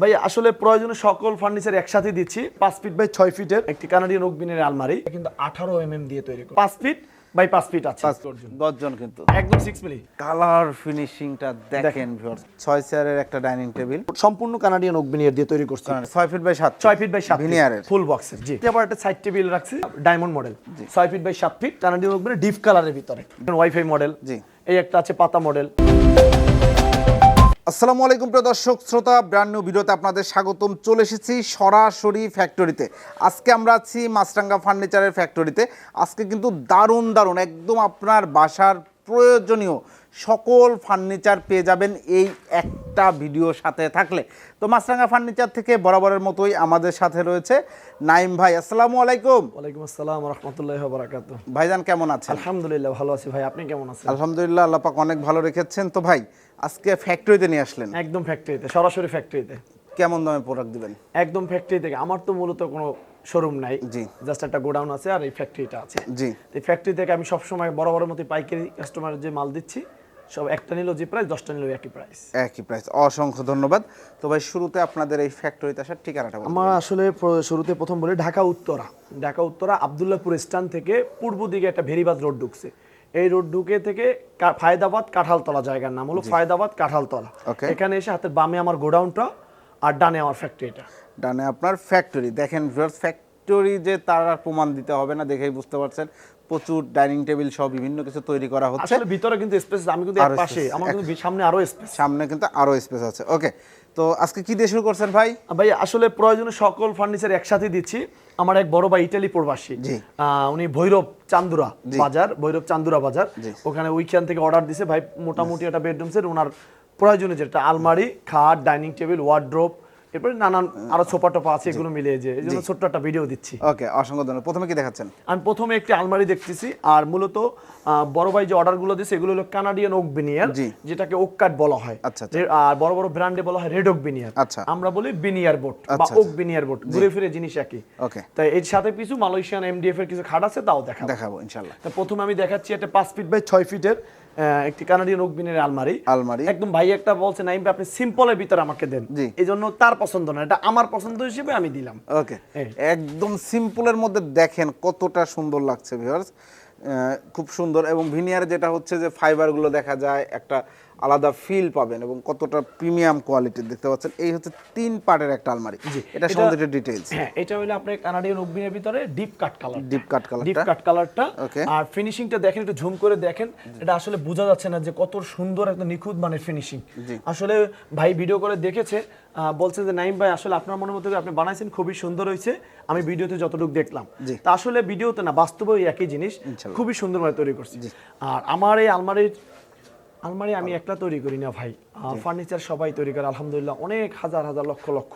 ভাই আসলে প্রয়োজনে সকল ফার্নিচার একসাথে দিচ্ছি। পাঁচ ফিট বাই ছয় ফিটের একটি কানাডিয়ান ওকবিনের আলমারি। কিন্তু আঠারো এম দিয়ে তৈরি করা। পাঁচ ফিট বাই পাঁচ ফিট আছে। দশজন কিন্তু। একদম সিক্স মিলি কালার ফিনিশিংটা দেখেন ছয় চেয়ারের একটা ডাইনিং টেবিল সম্পূর্ণ কানাডিয়ান ওকবিনিয়ার দিয়ে তৈরি করছি। ছয় ফিট বাই সাত ছয় ফিট বাই সাত ভিনিয়ারের ফুল বক্সের জি। আবার একটা সাইড টেবিল রাখছি। ডায়মন্ড মডেল ছয় ফিট বাই সাত ফিট কানাডিয়ান ওকবিনের ডিপ কালারের ভিতরে। ওয়াইফাই মডেল জি। এই একটা আছে পাতা মডেল আসসালামু আলাইকুম প্রিয় দর্শক শ্রোতা ব্র্যান্ড নিউ ভিডিওতে আপনাদের স্বাগতম। চলে এসেছি সরাসরি ফ্যাক্টরিতে আজকে আমরা আছি মাছরাঙ্গা ফার্নিচারের ফ্যাক্টরিতে আজকে কিন্তু দারুণ দারুণ একদম আপনার বাসার প্রয়োজনীয় সকল ফার্নিচার পেয়ে যাবেন এই একটা ভিডিও সাথে থাকলে। তো মাছরাঙ্গা ফার্নিচার থেকে বরাবরের মতোই আমাদের সাথে রয়েছে নাইম ভাই। আসসালামু আলাইকুম। ওয়ালাইকুম আসসালাম রহমতুল্লাহ বারাকাত ভাইজান কেমন আছেন? আলহামদুলিল্লাহ ভালো আছি ভাই। আপনি কেমন আছেন? আলহামদুলিল্লাহ আল্লাহ পাক অনেক ভালো রেখেছেন। তো ভাই আজকে ফ্যাক্টরিতে নিয়ে আসলেন? একদম ফ্যাক্টরিতে সরাসরি ফ্যাক্টরিতে কেমন দামে প্রোডাক্ট দিবেন? একদম ফ্যাক্টরি থেকে আমার তো মূলত কোনো শোরুম নাই। জি। জাস্ট একটা গোডাউন আছে আর এই ফ্যাক্টরিটা আছে। জি। এই ফ্যাক্টরি থেকে আমি সবসময় বড় বড় মতো পাইকারি কাস্টমার যে মাল দিচ্ছি সব একটা নিল যে প্রাইস দশটা নিল একই প্রাইস একই প্রাইস অসংখ্য ধন্যবাদ। তো ভাই শুরুতে আপনাদের এই ফ্যাক্টরিতে আসার ঠিকানাটা। আমার আসলে শুরুতে প্রথম বলি ঢাকা উত্তরা ঢাকা উত্তরা আবদুল্লাহপুর স্ট্যান্ড থেকে পূর্ব দিকে একটা ভেরিবাদ রোড ঢুকছে। এই রোড ঢুকে থেকে ফায়দাবাদ কাঁঠালতলা জায়গার নাম হলো ফায়দাবাদ কাঁঠালতলা। এখানে এসে হাতের বামে আমার গোডাউনটা আর ডানে আমার ফ্যাক্টরিটা ডানে আপনার ফ্যাক্টরি দেখেন ফ্যাক্টরি যে তার আর প্রমাণ দিতে হবে না দেখেই বুঝতে পারছেন। প্রচুর ডাইনিং টেবিল সহ বিভিন্ন কিছু তৈরি করা হচ্ছে। আসলে ভিতরে কিন্তু স্পেস আমি কিন্তু পাশে আমার কিন্তু সামনে আরও স্পেস সামনে কিন্তু আরও স্পেস আছে। ওকে তো আজকে কি দিয়ে শুরু করছেন ভাই? ভাই আসলে প্রয়োজনে সকল ফার্নিচার একসাথে দিচ্ছি। আমার এক বড় ভাই ইটালি প্রবাসী। আহ, উনি ভৈরব চান্দুরা বাজার ভৈরব চান্দুরা বাজার। ওখানে উইখান থেকে অর্ডার দিছে। ভাই মোটামুটি একটা বেডরুম সেট ওনার প্রয়োজনে যেটা আলমারি খাট ডাইনিং টেবিল ওয়ার্ড্রোপ এরপরে নানান আরও ছোপা টোপা আছে এগুলো মিলিয়ে যে এই জন্য ছোট্ট একটা ভিডিও দিচ্ছি। ওকে অসংখ্য ধন্যবাদ। প্রথমে কি দেখাচ্ছেন? আমি প্রথমে একটি আলমারি দেখতেছি আর মূলত বড় ভাই যে অর্ডারগুলো দিচ্ছে এগুলো হলো কানাডিয়ান ওক বিনিয়ার যেটাকে ওক কাট বলা হয়। আচ্ছা, আচ্ছা। আর বড় বড় ব্র্যান্ডে বলা হয় রেড ওক বিনিয়ার আচ্ছা। আমরা বলি বিনিয়ার বোর্ড বা আচ্ছা, ওক বিনিয়ার বোর্ড ঘুরে ফিরে জিনিস একই। ওকে। তাই এর সাথে কিছু মালয়েশিয়ান এমডিএফ এর কিছু খাট আছে তাও দেখাবো। দেখাবো ইনশাল্লাহ। তা প্রথমে আমি দেখাচ্ছি একটা পাঁচ ফিট বাই ছয় ফিটের আহ, একটি কানাডিয়ান রুকবিনের আলমারি। আলমারি। একদম ভাই একটা বলছেন নাইম আপনি সিম্পলের ভিতরে আমাকে দেন। জি। এই জন্য তার পছন্দ না এটা আমার পছন্দ হিসেবে আমি দিলাম। ওকে। এই। একদম সিম্পলের মধ্যে দেখেন কতটা সুন্দর লাগছে ভিউয়ার্স খুব সুন্দর এবং ভিনিয়ার যেটা হচ্ছে যে ফাইবারগুলো দেখা যায় একটা আলাদা ফিল পাবেন এবং কতটা প্রিমিয়াম কোয়ালিটির দেখতে পাচ্ছেন। এই হচ্ছে তিন পার্টের একটা আলমারি। এটা সম্বন্ধে ডিটেইলস হ্যাঁ এটা হলো আপনার কানাডিয়ান ওক ভিতরে deep cut colour deep cut colour deep cut কালারটা. আর ফিনিশিংটা দেখেন একটু ঝুম করে দেখেন। এটা আসলে বোঝা যাচ্ছে না যে কত সুন্দর একটা নিখুঁত মানের ফিনিশিং আসলে ভাই ভিডিও করে দেখেছে বলছে যে নাইম ভাই আসলে আপনার মনের মতো আপনি বানাইছেন খুবই সুন্দর হয়েছে। আমি ভিডিওতে যতটুকু দেখলাম। তা আসলে ভিডিওতে না বাস্তবে একই জিনিস। খুবই সুন্দরভাবে তৈরি করছি। আর আমার এই আলমারির আলমারি আমি একলা তৈরি করি না ভাই। ফার্নিচার সবাই তৈরি করে আলহামদুলিল্লাহ। অনেক হাজার হাজার লক্ষ লক্ষ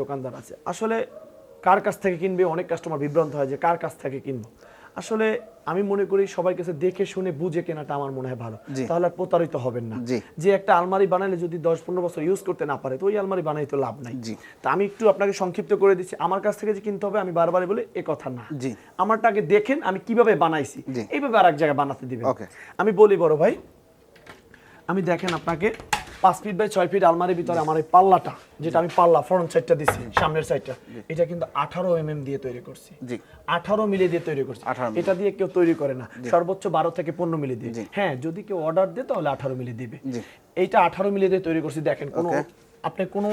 দোকানদার আছে। আসলে কার কাছ থেকে কিনবে? অনেক কাস্টমার বিভ্রান্ত হয় যে কার কাছ থেকে কিনবো। আসলে আমি মনে করি সবার কাছে দেখে শুনে বুঝে কেনাটা আমার মনে হয় ভালো। তাহলে আর প্রতারিত হবেন না। যে একটা আলমারি বানালে যদি দশ পনেরো বছর ইউজ করতে না পারে তো ওই আলমারি বানাই তো লাভ নাই। তা আমি একটু আপনাকে সংক্ষিপ্ত করে দিচ্ছি। আমার কাছ থেকে যে কিনতে হবে আমি বারবার বলে এ কথা না। জি। আমারটা আগে দেখেন আমি কীভাবে বানাইছি। এইভাবে আর এক জায়গায় বানাতে দিবেন. আমি বলি বড় ভাই আমি দেখেন আপনাকে পাঁচ ফিট বাই ছয় ফিট আলমারির ভিতরে আমার এই পাল্লাটা যেটা আমি পাল্লা ফ্রন্ট সাইডটা দিচ্ছি সামনের সাইডটা এটা কিন্তু আঠারো এম এম দিয়ে তৈরি করছি। আঠারো মিলি দিয়ে তৈরি করছি। এটা দিয়ে কেউ তৈরি করে না। সর্বোচ্চ বারো থেকে পনেরো মিলি দিয়ে। হ্যাঁ যদি কেউ অর্ডার দেয় তাহলে আঠারো মিলি দিবে। এইটা আঠারো মিলি দিয়ে তৈরি করছি দেখেন কোনো. আপনি কোনো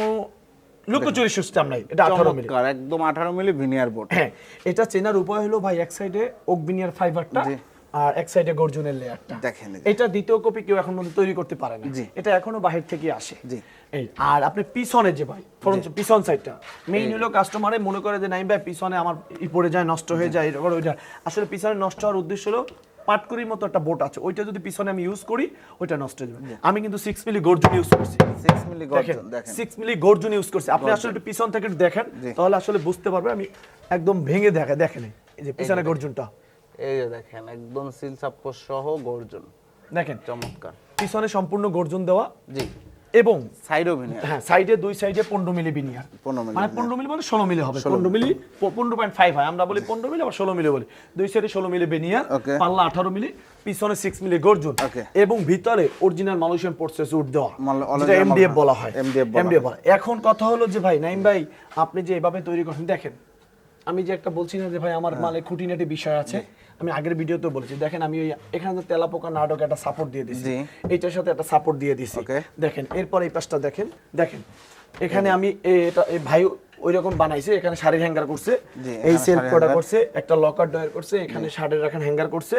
লুকোচুরি সিস্টেম নাই। এটা আঠারো মিলি। একদম আঠারো মিলি ভিনিয়ার বোর্ড হ্যাঁ এটা চেনার উপায় হলো ভাই এক সাইডে অগবিনিয়ার ফাইবারটা জি। আর এক সাইডে গর্জনের লেয়ারটা দেখেন এটা দ্বিতীয় কপি কেউ এখন তৈরি করতে পারে না। এটা এখনও বাহির থেকে আসে। জি। এই আর আপনি পিছনে যে ভাই ফ্রন্ট পিছন সাইডটা মেইন হলো কাস্টমারে মনে করে যে নাইম ভাই পিছনে আমার ই পড়ে যায় নষ্ট হয়ে যায় এরকম ওইটা আসলে পিছনে নষ্ট হওয়ার উদ্দেশ্য হলো পাটকুরির মতো একটা বোট আছে। ওইটা যদি পিছনে আমি ইউজ করি ওইটা নষ্ট হয়ে যাবে। আমি কিন্তু সিক্স মিলি গর্জন ইউজ করছি। সিক্স মিলি গর্জন দেখেন সিক্স মিলি গর্জন ইউজ করছি। আপনি আসলে একটু পিছন থেকে দেখেন তাহলে আসলে বুঝতে পারবে আমি একদম ভেঙে দেখে দেখেন এই যে পিছনে গর্জনটা। এই যে দেখেন একদম সিল সাপ্পোস সহ গর্জন। দেখেন চমৎকার। পিছনে সম্পূর্ণ গর্জন দেওয়া। জি। এবং সাইডও ভিনিয়ার হ্যাঁ সাইডে দুই সাইডে পনেরো মিলি বিনিয়ার 15 মিলি মানে পনেরো মিলি মানে ষোলো মিলি হবে। পনেরো মিলি পনেরো পয়েন্ট ফাইভ হয়। আমরা বলি পনেরো মিলি আবার ষোলো মিলি বলি। দুই সাইডে ষোলো মিলি বেনিয়ার Okay. পাল্লা আঠারো মিলি পিছনে সিক্স মিলি গর্জুন. এবং ভিতরে অরিজিনাল মালয়েশিয়ান পোর্টসেস উড দেওয়া। যেটা এমডিএফ বলা হয়। এমডিএফ বলা এখন কথা হলো যে ভাই নাইম ভাই আপনি যে এভাবে তৈরি করছেন দেখেন আমি যে একটা বলছি না যে ভাই আমার হ্যাঁ। মালে খুঁটিনাটি বিষয় আছে। আমি আগের ভিডিওতে বলেছি দেখেন আমি ওই এখানে তেলা তেলাপোকা নাটক একটা সাপোর্ট দিয়ে দিছি এইটার সাথে একটা সাপোর্ট দিয়ে দিছি। দেখেন এরপর এই পাশটা দেখেন দেখেন এখানে আমি এটা এই ভাই ওই রকম বানাইছে এখানে শাড়ির হ্যাঙ্গার করছে এই সেলফ কোটা করছে একটা লকার ডয়ার করছে এখানে শাড়ির রাখেন হ্যাঙ্গার করছে।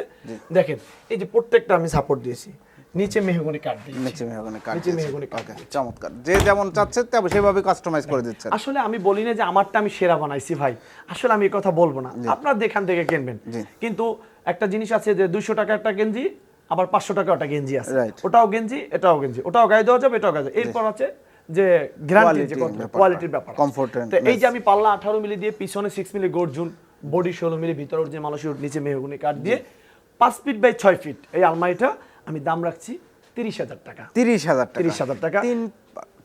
দেখেন এই যে প্রত্যেকটা আমি সাপোর্ট দিয়েছি। নিচে মেহগনি কাট দিয়েছি নিচে মেহগনি কাট নিচে মেহগনি কাট চমৎকার। যে যেমন চাচ্ছে তেমন সেভাবে কাস্টমাইজ করে দিচ্ছেন। আসলে আমি বলি না যে আমারটা আমি সেরা বানাইছি ভাই। আসলে আমি এই কথা বলব না। আপনার দেখান থেকে কিনবেন। কিন্তু একটা জিনিস আছে যে দুইশো টাকা একটা গেঞ্জি আবার পাঁচশো টাকা একটা গেঞ্জি আছে। ওটাও গেঞ্জি এটাও গেঞ্জি। ওটাও গায়ে দেওয়া যাবে এটাও গায়ে যাবে। এরপর আছে যে গ্যারান্টি যে কোয়ালিটির ব্যাপার। তো এই যে আমি পাল্লা আঠারো মিলি দিয়ে পিছনে সিক্স মিলি গর্জুন বডি ষোলো মিলি ভিতরে যে মানুষের নিচে মেহগুনি কাঠ দিয়ে পাঁচ ফিট বাই ছয় ফিট এই আলমারিটা আমি দাম রাখছি তিরিশ হাজার টাকা তিরিশ হাজার টাকা 30,000 টাকা। তিন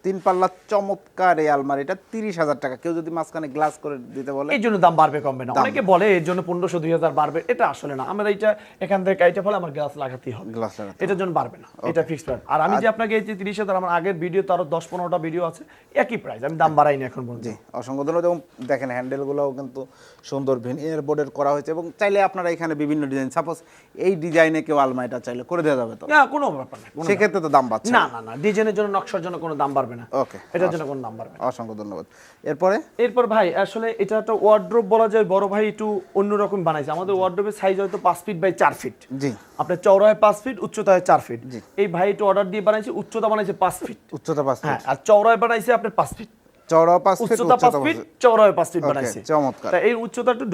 তিন পাল্লা চমৎকার এই আলমারিটা তিরিশ হাজার টাকা। কেউ যদি মাঝখানে গ্লাস করে দিতে বলে এই জন্য দাম বাড়বে কমবে না। অনেকে বলে এর জন্য পনেরোশো দুই হাজার বাড়বে এটা আসলে না। আমরা এইটা এখান থেকে কাইটা ফলে আমার গ্লাস লাগাতেই হবে। গ্লাস লাগাতে এটার জন্য বাড়বে না। এটা ফিক্সড প্রাইস আর আমি যে আপনাকে এই যে তিরিশ হাজার আমার আগের ভিডিও তো আরও দশ পনেরোটা ভিডিও আছে একই প্রাইস আমি দাম বাড়াইনি এখন পর্যন্ত। জি অসংখ্য ধন্যবাদ। এবং দেখেন হ্যান্ডেলগুলোও কিন্তু সুন্দর ভিনিয়ার বোর্ডের করা হয়েছে। এবং চাইলে আপনারা এখানে বিভিন্ন ডিজাইন সাপোজ এই ডিজাইনে কেউ আলমারিটা চাইলে করে দেওয়া যাবে তো? না কোনো ব্যাপার না সেক্ষেত্রে তো দাম বাড়ছে না না। না ডিজাইনের জন্য নকশার জন্য কোনো দাম বাড়বে না। ওকে এটার জন্য কোনো নাম্বার অসংখ্য ধন্যবাদ। এরপরে? এরপর ভাই আসলে এটা একটা ওয়ার্ড্রোপ বলা যায় বড় ভাই একটু অন্যরকম বানাইছে। আমাদের ওয়ার্ড্রোবের সাইজ হয়তো পাঁচ ফিট বাই চার ফিট জি। আপনার চওড়ায় পাঁচ ফিট উচ্চতায় চার ফিট এই ভাই একটু অর্ডার দিয়ে বানাইছে উচ্চতা বানাইছে পাঁচ ফিট উচ্চতা পাঁচ হ্যাঁ ফিট আর চওড়ায় বানাইছে আপনার পাঁচ ফিট চওড়া পাঁচ ফিট উচ্চতা পাঁচ ফিট চওড়ায় পাঁচ ফিট বানাইছে। চমৎকার। তা এই উচ্চতা একটু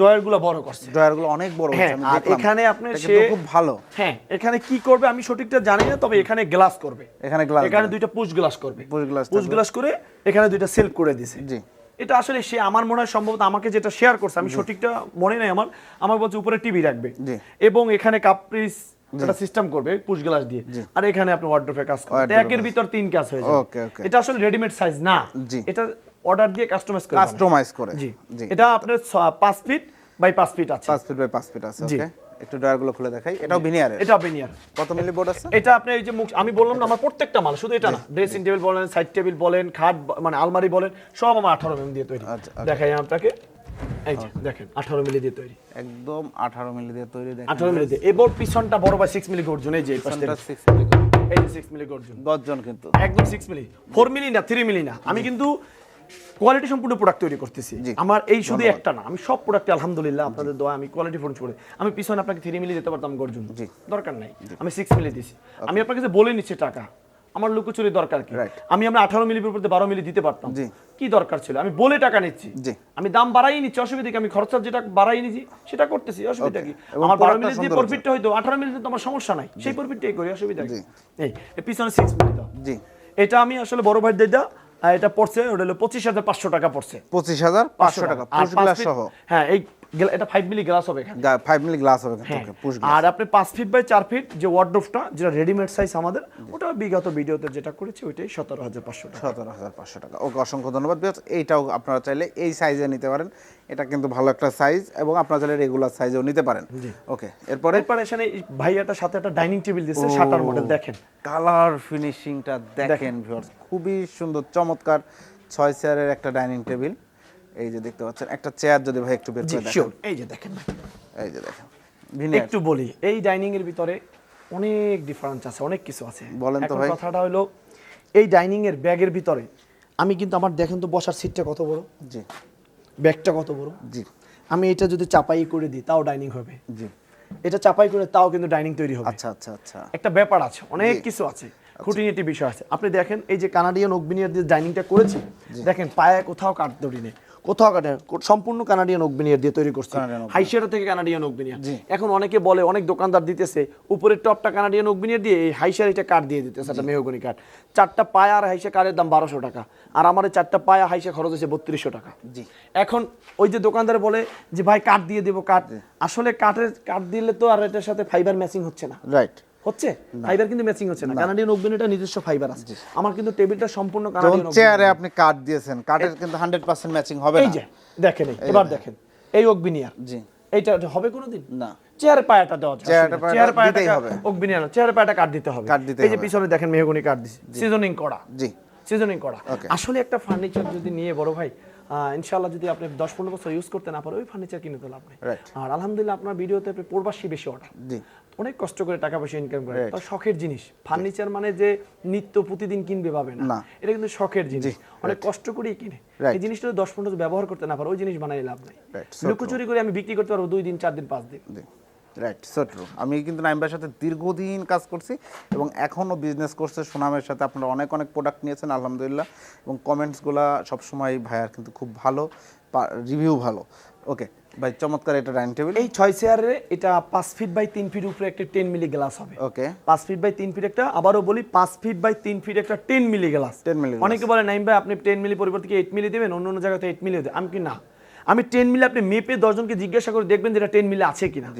বড় করছে। ড্রয়ারগুলো অনেক বড় হচ্ছে হ্যাঁ আমি দেখলাম। এখানে আপনার সে খুব ভালো। হ্যাঁ এখানে কি করবে আমি সঠিকটা জানি না তবে এখানে গ্লাস করবে। এখানে গ্লাস এখানে দুইটা পুশ গ্লাস করবে। Push glass পুশ গ্লাস করে এখানে দুইটা সেলফ করে দিছে। জি। এটা আসলে সে আমার মনে হয় সম্ভবত আমাকে যেটা শেয়ার করছে আমি সঠিকটা মনে নাই আমার আমার বলছে উপরে টিভি রাখবে। এবং এখানে কাপ্রিস সিস্টেম করবে পুশ গ্লাস দিয়ে। আর এখানে আপনি ওয়ার্ড্রোপে কাজ করবে Wardrobe একের ভিতর তিন কাজ হয়ে যাবে. এটা আসলে রেডিমেড সাইজ না। এটা অর্ডার দিয়ে কাস্টমাইজ করে কাস্টমাইজ করে। জি। এটা আপনার ছ- পাঁচ ফিট বাই পাঁচ ফিট আছে। পাঁচ ফিট বাই পাঁচ ফিট আছে ওকে একটু ড্রয়ারগুলো খুলে দেখাই। এটাও ভিনিয়ারের এটা বেনিয়ার কত মিলি বোর্ড আছে? এটা আপনি এই যে মুখ আমি বললাম না আমার প্রত্যেকটা মাল শুধু এটা না। ড্রেসিং টেবিল বলেন সাইড টেবিল বলেন খাট মানে আলমারি বলেন সব আমার আঠারো মিলি দিয়ে তৈরি। আচ্ছা, দেখাই আপনাকে। এই যে দেখেন আঠারো মিলি দিয়ে তৈরি। একদম আঠারো মিলি দিয়ে তৈরি দেখেন। আঠারো মিলি দিয়ে। এবার পিছনটা বড় বাই সিক্স মিলি গর্জন এই যে এই পাশ। থেকে। সিক্স মিলি এই যে সিক্স মিলি গর্জন। দশজন কিন্তু। একদম সিক্স মিলি ফোর মিলি না থ্রি মিলি না। আমি কিন্তু কোয়ালিটি সম্পূর্ণ প্রোডাক্ট তৈরি করতেছি। আমার এই শুধু একটা না আমি সব প্রোডাক্টে আলহামদুলিল্লাহ আপনাদের দোয়া আমি কোয়ালিটি ফোন করে। আমি পিছনে আপনাকে থ্রি মিলি দিতে পারতাম গর্জন। দরকার নাই। আমি সিক্স মিলি দিছি। আমি আপনাকে যে বলে নিচ্ছি টাকা আমার লুকোচুরি দরকার কি? আমি আমরা আঠারো মিলি পরিবর্তে বারো মিলি দিতে পারতাম। কি দরকার ছিল? আমি বলে টাকা নিচ্ছি। আমি দাম বাড়াই নিচ্ছি অসুবিধা কি? আমি খরচা যেটা বাড়াই নিচ্ছি সেটা করতেছি অসুবিধা কি? আমার বারো মিলি দিয়ে প্রফিটটা হয়তো আঠারো মিলি তো আমার সমস্যা নাই। সেই প্রফিটটাই করি অসুবিধা কি? এই পিছনে সিক্স মিলি দাও এটা আমি আসলে বড় ভাই দিদা এটা পড়ছে ওটা হলো পঁচিশ হাজার পাঁচশো টাকা পড়ছে। পঁচিশ হাজার পাঁচশো টাকা সহ। হ্যাঁ এই এটা ফাইভ মিলি গ্লাস হবে এখানে। ফাইভ মিলি গ্লাস হবে হ্যাঁ। পুশ আর আপনি পাঁচ ফিট বাই চার ফিট যে ওয়ার্ড্রোফটা যেটা রেডিমেড সাইজ আমাদের ওটা বিগত ভিডিওতে যেটা করেছি ওইটাই সতেরো হাজার পাঁচশো টাকা। সতেরো হাজার পাঁচশো টাকা। ওকে অসংখ্য ধন্যবাদ বিকজ এইটাও আপনারা চাইলে এই সাইজে নিতে পারেন। এটা কিন্তু ভালো একটা সাইজ এবং আপনারা চাইলে রেগুলার সাইজেও নিতে পারেন। ওকে এরপরে? এরপর এখানে ভাইয়াটার সাথে একটা ডাইনিং টেবিল দিচ্ছে শাটার মডেল দেখেন। কালার ফিনিশিংটা দেখেন ভিউয়ার্স খুবই সুন্দর চমৎকার ছয় চেয়ারের একটা ডাইনিং টেবিল এই যে দেখতে পাচ্ছেন একটা চেয়ার যদি ভাই একটু বের করে দেখেন। এই যে দেখেন ভাই। এই যে দেখেন একটু বলি এই ডাইনিং এর ভিতরে অনেক ডিফারেন্স আছে অনেক কিছু আছে। বলেন তো ভাই। কথাটা হলো এই ডাইনিং এর ব্যাগের ভিতরে আমি কিন্তু আমার দেখেন তো বসার সিটটা কত বড়? জি। ব্যাগটা কত বড়? জি। আমি এটা যদি চাপাই করে দিই তাও ডাইনিং হবে। জি। এটা চাপাই করে তাও কিন্তু ডাইনিং তৈরি হবে। আচ্ছা আচ্ছা আচ্ছা। একটা ব্যাপার আছে অনেক কিছু আছে খুঁটিনাটি বিষয় আছে। আপনি দেখেন এই যে কানাডিয়ান অগ্বিনিয়ার দিয়ে ডাইনিংটা করেছি দেখেন পায়ে কোথাও কাঠ দড়ি নেই। কোথাও কাটে সম্পূর্ণ কানাডিয়ান অগ্বিনিয়ার দিয়ে তৈরি করছে। হাইশেরা থেকে কানাডিয়ান অগ্বিনিয়ার জি। এখন অনেকে বলে অনেক দোকানদার দিতেছে উপরের টপটা কানাডিয়ান অগ্বিনিয়ার দিয়ে এই হাইশের এটা কাঠ দিয়ে দিতেছে একটা মেহগনি কাঠ। চারটা পায়া আর হাইসে কাঠের দাম বারোশো টাকা। আর আমার এই চারটা পায়া হাইসে খরচ হয়েছে বত্রিশশো টাকা। জি। এখন ওই যে দোকানদার বলে যে ভাই কাঠ দিয়ে দেবো কাঠ। আসলে কাঠের কাঠ দিলে তো আর এটার সাথে ফাইবার ম্যাচিং হচ্ছে না। রাইট হচ্ছে? ফাইবার কিন্তু ম্যাচিং হচ্ছে না কানাডিয়ান ওক বিনিয়ারটা নিজস্ব ফাইবার আছে। আমার কিন্তু টেবিলটা সম্পূর্ণ কানাডিয়ান ওক চেয়ারে আপনি কাট দিয়েছেন। কাটের কিন্তু হান্ড্রেড পার্সেন্ট ম্যাচিং হবে এই না যে দেখেন এবার দেখেন। এই ওক বিনিয়ার জি। এইটা হবে কোনোদিন? না। চেয়ার পায়াটা দেওয়া যায় চেয়ারে পায়াটা দিতেই হবে। ওক বিনিয়ার চেয়ারে পায়াটা কাট দিতে হবে। এই যে পিছনে দেখেন মেহগনি কাট দিছি। সিজনিং করা। জি। সিজনিং করা। আসলে একটা ফার্নিচার যদি নিয়ে বড় ভাই ইনশাআল্লাহ যদি আপনি দশ পনেরো বছর ইউজ করতে না পারে ওই ফার্নিচার কিনে তো লাভ নেই। আর আলহামদুলিল্লাহ আপনার ভিডিওতে আপনি প্রবাসী বেশি অর্ডার জি। অনেক কষ্ট করে টাকা পয়সা ইনকাম করে. তার শখের জিনিস। ফার্নিচার মানে যে নিত্য প্রতিদিন কিনবে পাবে না। এটা কিন্তু শখের জিনিস। অনেক কষ্ট করেই কিনে। এই জিনিসটা দশ পনেরো বছর ব্যবহার করতে না পারে ওই জিনিস বানাই লাভ নাই. লুকোচুরি করে আমি বিক্রি করতে পারব দুই দিন চার দিন পাঁচ দিন। রাইট সো ট্রু আমি কিন্তু নাইমবার সাথে দীর্ঘদিন কাজ করছি এবং এখনও বিজনেস করছে সুনামের সাথে আপনারা অনেক অনেক প্রোডাক্ট নিয়েছেন আলহামদুলিল্লাহ। এবং কমেন্টসগুলো সবসময় ভাইয়ার কিন্তু খুব ভালো রিভিউ ভালো। ওকে ভাই চমৎকার এটা ডাইনিং টেবিল এই ছয় চেয়ারে এটা পাঁচ ফিট বাই তিন ফিট উপরে একটা টেন মিলি গ্লাস হবে। ওকে পাঁচ ফিট বাই তিন ফিট একটা আবারও বলি পাঁচ ফিট বাই তিন ফিট একটা ten milli glass ten milli অনেকে বলে নাইম ভাই আপনি টেন মিলি পরিবর্তে এইট মিলি দেবেন? অন্য অন্য জায়গাতে এইট মিলি দেবেন আমি কি না। আমি টেন মিলি আপনি মেপে দশজনকে জিজ্ঞাসা করে দেখবেন যেটা টেন মিলি আছে কিনা।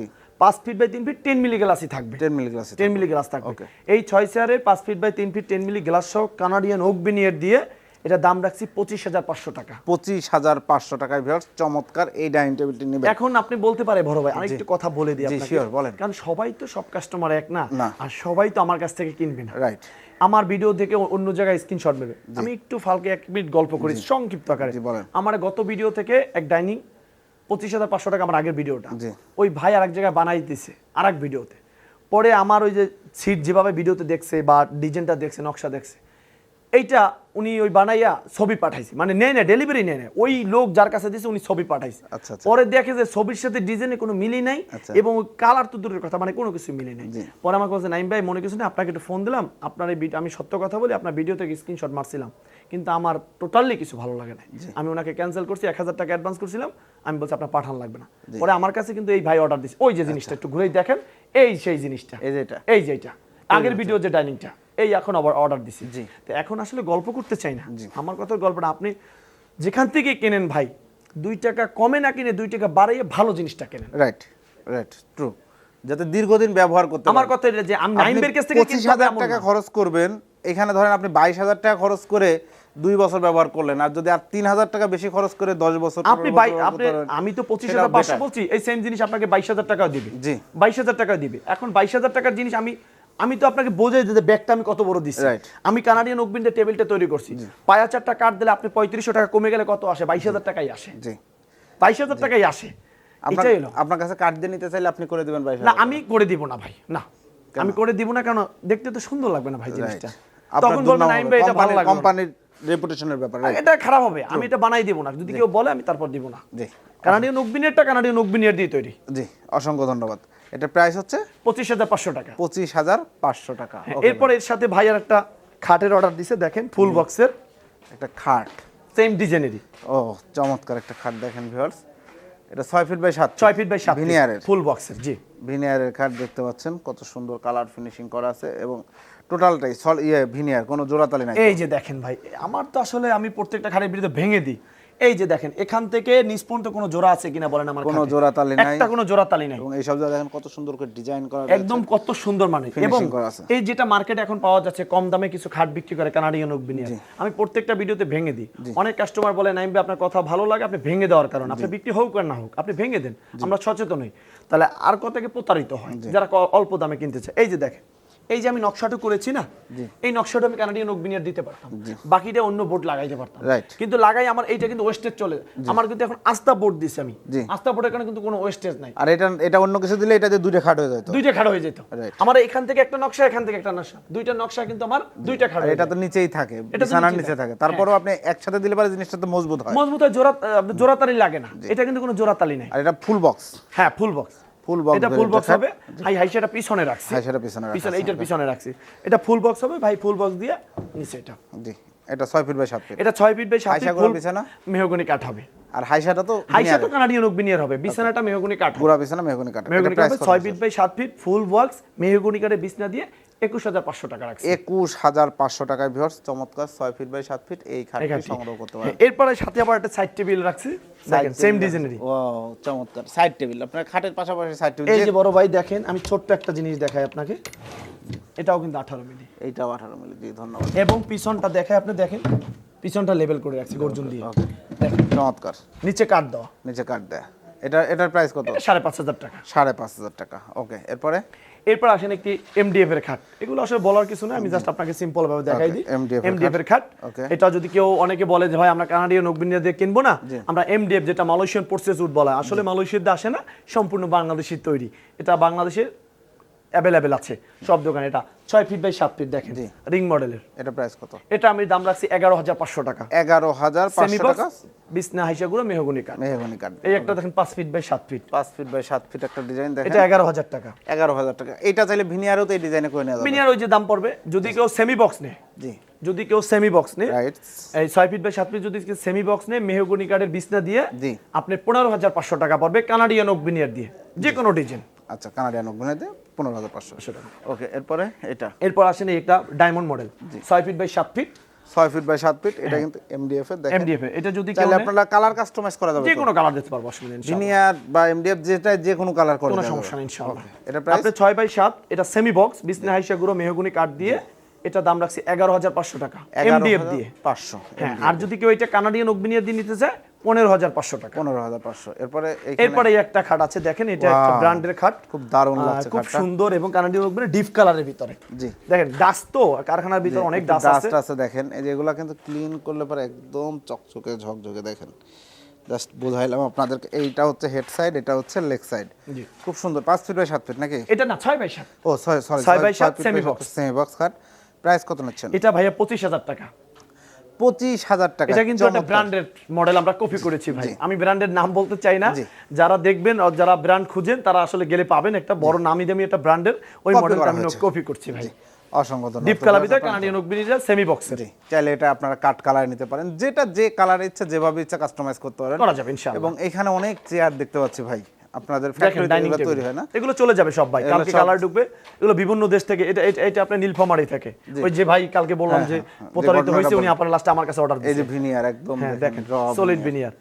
পাঁচ ফিট বাই তিন ফিট টেন মিলি গ্লাসই থাকবে। Ten milli glass ten milli glass থাকবে এই ছয় চেয়ারের পাঁচ ফিট বাই তিন ফিট টেন মিলি গ্লাস সহ কানাডিয়ান ওক বিনিয়ার দিয়ে এটা দাম রাখছি পঁচিশ হাজার পাঁচশো টাকা। পঁচিশ হাজার পাঁচশো টাকায় ভিউয়ার্স চমৎকার এই ডাইনিং টেবিলটি নেবেন। এখন আপনি বলতে পারে বড় ভাই আরেকটু কথা বলে দিই আপনাকে। বলেন। কারণ সবাই তো সব কাস্টমার এক না। আর সবাই তো আমার কাছ থেকে কিনবে না। রাইট আমার ভিডিও থেকে অন্য জায়গায় স্ক্রিনশট নেবে। আমি একটু ফালকে এক মিনিট গল্প করি সংক্ষিপ্ত আকারে। বলেন। আমার গত ভিডিও থেকে এক ডাইনিং পঁচিশ হাজার পাঁচশো টাকা আমার আগের ভিডিওটা। ওই ভাই আরেক জায়গায় বানাই দিছে আর এক ভিডিওতে। পরে আমার ওই যে সিট যেভাবে ভিডিওতে দেখছে বা ডিজাইনটা দেখছে নকশা দেখছে এইটা উনি ওই বানাইয়া ছবি পাঠাইছে। মানে নেয় না ডেলিভারি নেয় না। ওই লোক যার কাছে দিছে উনি ছবি পাঠাইছে। আচ্ছা, আচ্ছা। পরে দেখে যে ছবির সাথে ডিজাইনে কোনো মিলই নাই আচ্ছা। এবং ওই কালার তো দূরের কথা মানে কোনো কিছু মিলে নাই। পরে আমাকে বলছে নাইম ভাই মনে কিছু নেই? আপনাকে একটু ফোন দিলাম। আপনার এই আমি সত্য কথা বলি আপনার ভিডিও থেকে স্ক্রিনশট মারছিলাম। কিন্তু আমার টোটালি কিছু ভালো লাগে না আমি ওনাকে ক্যান্সেল করছি এক হাজার টাকা অ্যাডভান্স করছিলাম আমি বলছি আপনার পাঠান লাগবে না। পরে আমার কাছে কিন্তু এই ভাই অর্ডার দিচ্ছে ওই যে জিনিসটা একটু ঘুরেই দেখেন এই সেই জিনিসটা। এই যে এটা? এই যে এটা। আগের ভিডিও যে ডাইনিংটা এই এখন আবার অর্ডার দিছি। জি। তো এখন আসলে গল্প করতে চাই না। আমার কথা গল্পটা আপনি যেখান থেকে কেনেন ভাই দুই টাকা কমে না কিনে দুই টাকা বাড়াইয়ে ভালো জিনিসটা কেনেন। রাইট রাইট ট্রু যাতে দীর্ঘদিন ব্যবহার করতে আমার কথা এটা যে আমি নাইমের কাছ থেকে পঁচিশ কিনতে হবে হাজার এমন টাকা খরচ করবেন এখানে ধরেন আপনি বাইশ হাজার টাকা খরচ করে দুই বছর ব্যবহার করলেন। আর যদি আর তিন হাজার টাকা বেশি খরচ করে দশ বছর আপনি আমি তো পঁচিশ হাজার পাঁচশো বলছি এই সেম জিনিস আপনাকে বাইশ হাজার টাকাও দিবে। জি। বাইশ হাজার টাকা দিবে। এখন বাইশ হাজার টাকার জিনিস আমি আমি তো আপনাকে বোঝাই যে ব্যাগটা আমি কত বড় দিচ্ছি। আমি কানাডিয়ান ওকবিনটা টেবিলটা তৈরি করছি। পায়া চারটা কাট দিলে আপনি পঁয়ত্রিশশো টাকা কমে গেলে কত আসে? বাইশ হাজার টাকাই আসে। জি। বাইশ হাজার টাকাই আসে। আপনার আপনার কাছে কার্ড দিয়ে নিতে চাইলে আপনি করে দেবেন ভাই না আমি করে দিব না ভাই না। আমি করে দিব না কেন? দেখতে তো সুন্দর লাগবে না ভাই জিনিসটা। তখন বলবেন নাইম ভাই এটা ভালো লাগবে কোম্পানির রেপুটেশনের ব্যাপার এটা খারাপ হবে আমি এটা বানাই দিব না। যদি কেউ বলে আমি তারপর দিব না। জি। কানাডিয়ান ওকবিনিয়ার দিয়ে তৈরি। জি অসংখ্য ধন্যবাদ। এটা প্রাইস হচ্ছে পঁচিশ হাজার পাঁচশো টাকা। পঁচিশ হাজার পাঁচশো টাকা। এরপর এর সাথে ভাইয়ার একটা খাটের অর্ডার দিছে দেখেন ফুল বক্সের একটা খাট। সেম ডিজাইনেরই ও চমৎকার একটা খাট দেখেন ভিউয়ার্স এটা ছয় ফিট বাই সাত ছয় ফিট বাই সাত ভিনিয়ারের ফুল বক্সের জি। ভিনিয়ারের খাট দেখতে পাচ্ছেন কত সুন্দর কালার ফিনিশিং করা আছে এবং টোটালটাই সল ইয়ে ভিনিয়ার কোনো জোড়াতালি নাই। এই যে দেখেন ভাই আমার তো আসলে আমি প্রত্যেকটা খাটের বিরুদ্ধে ভেঙে দিই। এই যে দেখেন এখান থেকে নিচ পর্যন্ত কোনো জোড়া আছে কিনা বলেন আমার কোনো খাটে? জোড়াতালি নাই। একটা কোনো জোড়াতালি নাই। এবং এই সব দেখেন কত সুন্দর করে ডিজাইন করা একদম কত সুন্দর মানে এবং এই যেটা মার্কেটে এখন পাওয়া যাচ্ছে কম দামে কিছু খাট বিক্রি করে কানাডিয়ান ওকবিনিয়ার আমি প্রত্যেকটা ভিডিওতে ভেঙে দিই। অনেক কাস্টমার বলে নাইম আপনার কথা ভালো লাগে আপনি ভেঙে দেওয়ার কারণ। আপনি বিক্রি হোক আর না হোক আপনি ভেঙে দেন। আমরা সচেতন হই তাহলে আর কত থেকে প্রতারিত হয়? যারা অল্প দামে কিনতে চায়। এই যে দেখেন এই যে আমি নকশাটা করেছি না এই নকশাটা আমি কানাডিয়ান ওকবিনিয়ার দিতে পারতাম। বাকিটা অন্য বোর্ড লাগাইতে পারতাম। কিন্তু লাগাই আমার এইটা কিন্তু ওয়েস্টেজ চলে। আমার কিন্তু এখন আস্থা বোর্ড দিছি আমি। জি। আস্থা বোর্ডের কারণে কিন্তু কোনো ওয়েস্টেজ নাই। আর এটা এটা অন্য কিছু দিলে এটা দিয়ে দুইটা খাট হয়ে যেত। দুইটা খাড়া হয়ে যেত। আমার এখান থেকে একটা নকশা এখান থেকে একটা নকশা। দুইটা নকশা কিন্তু আমার দুইটা খাড়া এটা তো নিচেই থাকে বিছানার নিচে থাকে। থাকে। তারপরেও আপনি একসাথে দিলে পারে জিনিসটা তো মজবুত হয়। মজবুত হয় জোড়া জোড়াতালি লাগে না। এটা কিন্তু কোনো জোড়াতালি নেই। আর এটা ফুল বক্স হ্যাঁ ফুল বক্স Full বক্স এটা ফুল বক্স হবে। হাই হাই সেটা পিছনে রাখছি। হাই সেটা পিছনে রাখছি পিছনে। এইটার পিছনে রাখছি। এটা ফুল বক্স হবে। ভাই ফুল বক্স দিয়ে নিচে এটা। জি এটা ছয় ফিট বাই সাত ফিট এটা ছয় ফিট বাই সাত হাইসা ফিটগুলো ফুল বিছানা? মেহগনি কাঠ হবে। আর হাইসাটা তো হাইসা তো কানাডিয়ান হবে। বিছানাটা মেহগনি কাঠ পুরো বিছানা মেহগনি কাঠ। মেহগনি কাঠ হবে ছয় ফিট বাই সাত ফিট ফুল বক্স মেহগনি কাঠের বিছনা দিয়ে একুশ হাজার পাঁচশো টাকা রাখছি। একুশ হাজার পাঁচশো টাকায় ভিউয়ার্স চমৎকার ছয় ফিট বাই সাত ফিট এই খাটটি সংগ্রহ করতে পারেন। হ্যাঁ, এরপরে সাথে আবার একটা সাইড টেবিল রাখছি। দেখেন সেম ডিজাইনেরই ও চমৎকার সাইড টেবিল আপনার খাটের পাশাপাশি সাইড টেবিল এই যে বড় ভাই দেখেন আমি ছোট্ট একটা জিনিস দেখাই আপনাকে। এটাও কিন্তু আঠারো মিলি। এইটাও আঠারো মিলি জি ধন্যবাদ। এবং পিছনটা দেখে আপনি দেখেন পিছনটা লেভেল করে রাখছি গর্জন দিয়ে। দেখেন। চমৎকার। নিচে কাট দেওয়া। নিচে কাট দেয়। এটা এটার প্রাইস কত? সাড়ে পাঁচ হাজার টাকা। সাড়ে পাঁচ হাজার টাকা ওকে এরপরে? এরপর আসেন একটি এমডিএফ এর খাট। এগুলো আসলে বলার কিছু না আমি জাস্ট আপনাকে সিম্পল ভাবে দেখাই দিই। এমডিএফ এর খাট। এটা যদি কেউ অনেকে বলে যে ভাই আমরা কানাডিয়ান নকবিনিয়া দিয়ে কিনবো না? আমরা এমডিএফ যেটা মালয়েশিয়ান প্রসেস উড বলা হয়। আসলে মালয়েশিয়ার দিয়ে আসে না সম্পূর্ণ বাংলাদেশের তৈরি। এটা বাংলাদেশের অ্যাভেলেবেল আছে। সব দোকানে এটা ছয় ফিট বাই সাত ফিট দেখেন। রিং মডেলের এটা প্রাইস কত? এটা আমি দাম রাখছি এগারো হাজার পাঁচশো টাকা। এগারো হাজার পাঁচশো টাকা। বিছনা হাইসাগুলো মেহগুনি কাঠ। মেহগনি কাঠ। এই একটা দেখেন পাঁচ ফিট বাই সাত ফিট পাঁচ ফিট বাই সাত ফিট একটা ডিজাইন দেখেন। এটা এগারো হাজার টাকা। এগারো হাজার টাকা। এটা চাইলে ভিনিয়ারও তো এই ডিজাইনে করে নেওয়া যাবে। মিনিয়ার ওই যে দাম পড়বে যদি কেউ সেমি বক্স নেয় জি। যদি কেউ সেমি বক্স নেয় রাইট এই ছয় ফিট বাই সাত ফিট যদি সেমি বক্স নেয় মেহগনি কাঠের বিছনা দিয়ে জি। আপনি পনেরো হাজার পাঁচশো টাকা পড়বে কানাডিয়ান ওক ভিনিয়ার দিয়ে। যে কোনো ডিজাইন আচ্ছা কানাডিয়ান ওগুলোতে পনেরো হাজার পাঁচশো। ওকে এরপরে এটা? এরপর আসেন একটা ডায়মন্ড মডেল। ছয় ফিট বাই সাত ফিট। ছয় ফিট বাই সাত ফিট এটা কিন্তু এমডিএফ এর দেখেন। এমডিএফ এটা যদি চাইলে আপনারা কালার কাস্টমাইজ করা যাবে যে কোনো কালার দিতে পারব অসুবিধা নেই ইনশাআল্লাহ। বা এমডিএফ যেটা যে কোনো কালার করে কোনো সমস্যা নেই ইনশাআল্লাহ। এটা প্রাইস আপনি ছয় বাই সাত এটা সেমি বক্স বিসনে হাইশা গুঁড়ো মেহগুনি কাঠ দিয়ে এটা দাম রাখছি এগারো হাজার পাঁচশো টাকা এমডিএফ দিয়ে। পাঁচশো হ্যাঁ আর যদি কেউ এটা কানাডিয়ান অগ্নিয়ার দিয়ে নিতে চায় পনেরো হাজার পাঁচশো টাকা। পনেরো হাজার পাঁচশো। এরপরে এরপরে একটা খাট আছে দেখেন এটা একটা. ব্র্যান্ডের খাট। খুব দারুণ লাগছে খুব সুন্দর এবং কানাডিয়ান অগ্নি ডিপ কালারের ভিতরে। জি। দেখেন ডাস্ট তো কারখানার ভিতরে অনেক ডাস্ট আছে। দেখেন। এই যে এগুলা কিন্তু ক্লিন করলে পরে একদম চকচকে ঝকঝকে দেখেন। জাস্ট বোঝাইলাম আপনাদেরকে এইটা হচ্ছে হেড সাইড এটা হচ্ছে লেগ সাইড। খুব সুন্দর পাঁচ ফিট বাই সাত ফিট নাকি? এটা না ছয় বাই সাত। ও সরি সরি ছয় by সাত, semi box। সেমি বক্স খাট। প্রাইস কত নিচ্ছেন? এটা ভাইয়া পঁচিশ হাজার টাকা। পঁচিশ হাজার টাকা এটা কিন্তু একটা। ব্র্যান্ডের মডেল আমরা কপি করেছি ভাই। আমি ব্র্যান্ডের নাম বলতে চাই না। যারা দেখবেন আর যারা ব্র্যান্ড খুঁজেন তারা আসলে গেলে পাবেন একটা বড় নামি দামি একটা ব্র্যান্ডের ওই মডেলটা আমি কপি করছি ভাই। অসংগত ডিপ কালার ভিতরে কানাডিয়ান অগ্নিজা সেমি বক্সের চাইলে এটা আপনারা কাট কালার নিতে পারেন। যেটা যে কালার ইচ্ছা যেভাবে ইচ্ছা কাস্টমাইজ করতে পারেন। করা যাবে ইনশাআল্লাহ। এবং এখানে অনেক চেয়ার দেখতে পাচ্ছি ভাই। আপনাদের ফ্যাক্টরি তৈরি হয় না? এগুলো চলে যাবে সব ভাই। কালকে কালার ঢুকবে। এগুলো বিভিন্ন দেশ থেকে এটা এটা আপনি নীলফামারি থেকে। ওই যে ভাই কালকে বললাম হ্যাঁ, যে হ্যাঁ, হ্যাঁ, প্রতারিত হয়েছে উনি। আপনার লাস্টে আমার কাছে অর্ডার এই যে ভিনিয়ার একদম দেখেন সলিড ভিনিয়ার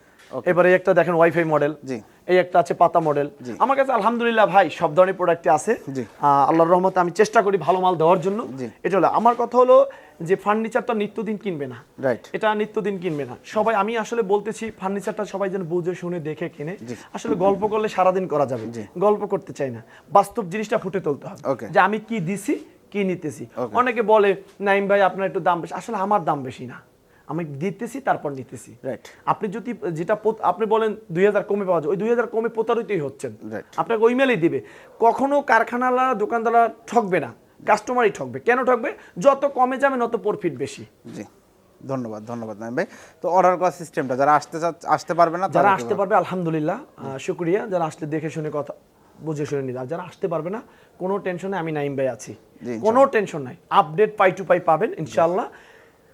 এবারে একটা দেখেন ওয়াইফাই মডেল জি। এই একটা আছে পাতা মডেল আমার কাছে আলহামদুলিল্লাহ ভাই সব ধরনের প্রোডাক্টই আছে। আল্লাহর রহমতে আমি চেষ্টা করি ভালো মাল দেওয়ার জন্য। এটা হলো আমার কথা হলো যে ফার্নিচার তো নিত্যদিন কিনবে না। রাইট এটা নিত্যদিন কিনবে না। সবাই আমি আসলে বলতেছি ফার্নিচারটা সবাই যেন বুঝে শুনে দেখে কিনে। আসলে গল্প করলে সারাদিন করা যাবে। গল্প করতে চাই না। বাস্তব জিনিসটা ফুটে তুলতে হবে। যে আমি কি দিছি কি নিতেছি। অনেকে বলে নাইম ভাই আপনার একটু দাম বেশি। আসলে আমার দাম বেশি না। আমি দিতেছি তারপর নিতেছি। রাইট আপনি যদি যেটা আপনি বলেন দুই হাজার কমে পাওয়া যায় ওই দুই হাজার কমে প্রতারিতই হচ্ছেন। আপনাকে ওই মেলেই দিবে। কখনো কারখানালা দোকানদাররা ঠকবে না কাস্টমারই ঠকবে। কেন ঠকবে? যত কমে যাবে তত প্রফিট বেশি। জি। ধন্যবাদ ধন্যবাদ নাইম ভাই। তো অর্ডার করার সিস্টেমটা যারা আসতে আসতে পারবে না যারা আসতে পারবে আলহামদুলিল্লাহ শুক্রিয়া। যারা আসলে দেখে শুনে কথা বুঝে শুনে নিল। আর যারা আসতে পারবে না কোনো টেনশনে আমি নাইম ভাই আছি। কোনো টেনশন নাই। আপডেট পাই টু পাই পাবেন ইনশাআল্লাহ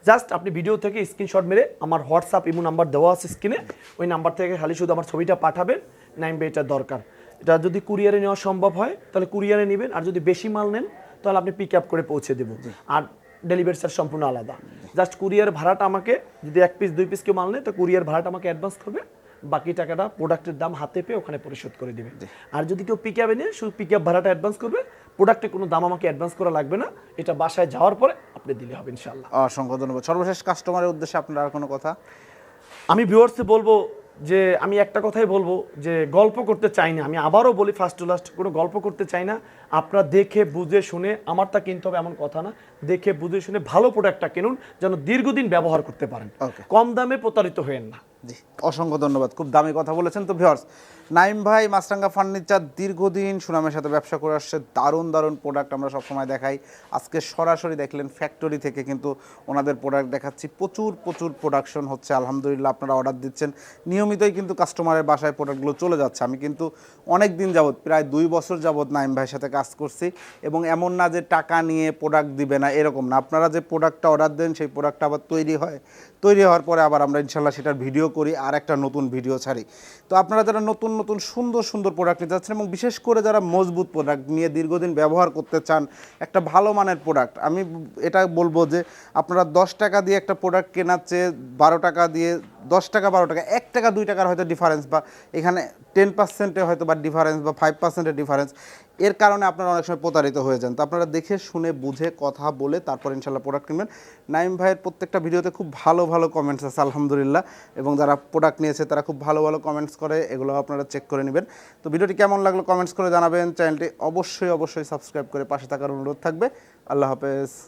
জাস্ট আপনি ভিডিও থেকে স্ক্রিনশট মেরে আমার হোয়াটসঅ্যাপ ইমো নাম্বার দেওয়া আছে স্ক্রিনে ওই নাম্বার থেকে খালি শুধু আমার ছবিটা পাঠাবেন ভাই এটা দরকার। এটা যদি কুরিয়ারে নেওয়া সম্ভব হয় তাহলে কুরিয়ারে নেবেন আর যদি বেশি মাল নেন তাহলে আপনি পিক আপ করে পৌঁছে দেবো। আর ডেলিভারি চার্জ সম্পূর্ণ আলাদা। জাস্ট কুরিয়ার ভাড়াটা আমাকে যদি এক পিস দুই পিস কেউ মাল নেয় তো কুরিয়ার ভাড়াটা আমাকে অ্যাডভান্স করবে বাকি টাকাটা প্রোডাক্টের দাম হাতে পেয়ে ওখানে পরিশোধ করে দিবে। আর যদি কেউ পিক আপে নিয়ে শুধু পিক আপ ভাড়াটা অ্যাডভান্স করবে প্রোডাক্টের কোনো দাম আমাকে অ্যাডভান্স করা লাগবে না। এটা বাসায় যাওয়ার পরে আপনি দিলে হবে ইনশাল্লাহ অসংখ্য ধন্যবাদ। সর্বশেষ কাস্টমারের উদ্দেশ্যে আপনার আর কোনো কথা? আমি ভিউয়ার্সে বলব যে আমি একটা কথাই বলব যে গল্প করতে চাই না। আমি আবারও বলি ফার্স্ট টু লাস্ট কোনো গল্প করতে চাই না। আপনারা দেখে বুঝে শুনে আমারটা কিনতে হবে এমন কথা না। দেখে বুঝে শুনে ভালো প্রোডাক্টটা কিনুন যেন দীর্ঘদিন ব্যবহার করতে পারেন. কম দামে প্রতারিত হয়েন না। জি অসংখ্য ধন্যবাদ। খুব দামি কথা বলেছেন তো ভিউয়ার্স নাইম ভাই মাছরাঙ্গা ফার্নিচার দীর্ঘদিন সুনামের সাথে ব্যবসা করে আসছে। দারুণ দারুণ প্রোডাক্ট আমরা সবসময় দেখাই। আজকে সরাসরি দেখলেন ফ্যাক্টরি থেকে কিন্তু ওনাদের প্রোডাক্ট দেখাচ্ছি। প্রচুর প্রচুর প্রোডাকশন হচ্ছে। আলহামদুলিল্লাহ আপনারা অর্ডার দিচ্ছেন। নিয়মিতই কিন্তু কাস্টমারের বাসায় প্রোডাক্টগুলো চলে যাচ্ছে। আমি কিন্তু অনেক দিন যাবত প্রায় দুই বছর যাবত নাইম ভাইয়ের সাথে কাজ করছি এবং এমন না যে টাকা নিয়ে প্রোডাক্ট দিবে না, এরকম না। আপনারা যে প্রোডাক্টটা অর্ডার দেন, সেই প্রোডাক্টটা আবার তৈরি হয়। তৈরি হওয়ার পরে আবার আমরা ইনশাল্লাহ সেটার ভিডিও করি আর একটা নতুন ভিডিও ছাড়ি। তো আপনারা যারা নতুন নতুন, সুন্দর সুন্দর প্রোডাক্ট নিতে চাচ্ছেন এবং বিশেষ করে যারা মজবুত প্রোডাক্ট নিয়ে দীর্ঘদিন ব্যবহার করতে চান, একটা ভালো মানের প্রোডাক্ট আমি এটা বলব যে আপনারা দশ টাকা দিয়ে একটা প্রোডাক্ট কেনার চেয়ে বারো টাকা দিয়ে দশ টাকা, বারো টাকা, এক টাকা, দুই টাকার হয়তো ডিফারেন্স বা এখানে টেন পার্সেন্টে হয়তো বা ডিফারেন্স বা ফাইভ পার্সেন্টের ডিফারেন্স এর কারণে আপনারা অনেক সময় প্রতারিত হয়ে যান। তো আপনারা দেখে, শুনে, বুঝে, কথা বলে তারপর ইনশাল্লাহ প্রোডাক্ট কিনবেন। নাইম ভাইয়ের প্রত্যেকটা ভিডিওতে খুব ভালো ভালো কমেন্টস আছে, আলহামদুলিল্লাহ। এবং যারা প্রোডাক্ট নিয়েছে, তারা খুব ভালো ভালো কমেন্টস করে, এগুলো আপনারা চেক করে নেবেন। তো ভিডিওটি কেমন লাগল কমেন্টস করে জানাবেন। চ্যানেলটি অবশ্যই অবশ্যই সাবস্ক্রাইব করে পাশে থাকার অনুরোধ থাকবে। আল্লাহ হাফেজ।